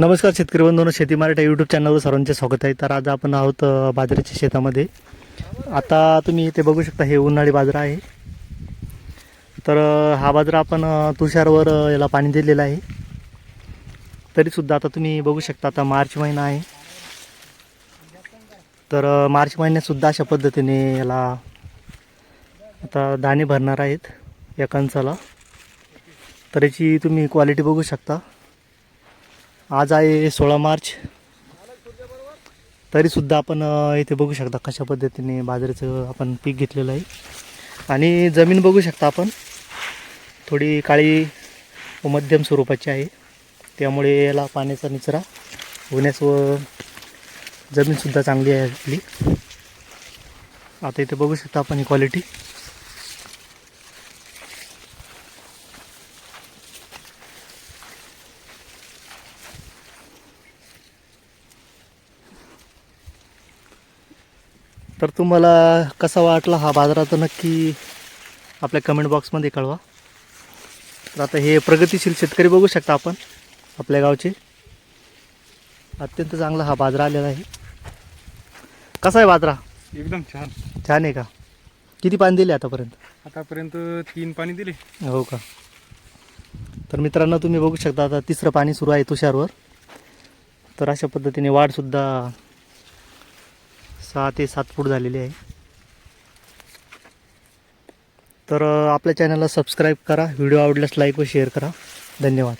नमस्कार शेतकरी बंधून शेती मराठा यूट्यूब चॅनलवर सर्वांचे स्वागत आहे. तर आज आपण आहोत बाजरीच्या शेतामध्ये. आता तुम्ही इथे बघू शकता हे उन्हाळी बाजरा आहे. तर हा बाजरा आपण तुषारवर याला पाणी दिलेलं आहे. तरीसुद्धा आता तुम्ही बघू शकता आता मार्च महिना आहे. तर मार्च महिन्यातसुद्धा अशा पद्धतीने याला आता दाणे भरणार आहेत या कणसाला तर याची तुम्ही क्वालिटी बघू शकता. आज आहे सोळा मार्च. तरीसुद्धा आपण इथे बघू शकता कशा पद्धतीने बाजरीचं आपण पीक घेतलेलं आहे. आणि जमीन बघू शकता आपण. थोडी काळी व मध्यम स्वरूपाची आहे. त्यामुळे याला पाण्याचा निचरा होण्यास व जमीनसुद्धा चांगली आहे आपली. आता इथे बघू शकता आपण ही क्वालिटी तर तुम्हाला कसा वाटला हा बाजारा तर नक्की आपल्या कमेंट बॉक्समध्ये कळवा. तर आता हे प्रगतिशील शेतकरी बघू शकता आपण आपल्या गावचे. अत्यंत चांगला हा बाजरा आलेला आहे. कसा आहे बाजरा? एकदम छान. छान आहे का? किती पाणी दिले आतापर्यंत? आतापर्यंत तीन पाणी दिले. हो का? तर मित्रांनो तुम्ही बघू शकता आता तिसरं पाणी सुरू आहे तुषारवर. तर अशा पद्धतीने वाढसुद्धा सहा ते सात फूट झालेली आहे. तर आपल्या चॅनलला सबस्क्राईब करा. व्हिडिओ आवडल्यास लाईक व शेअर करा. धन्यवाद.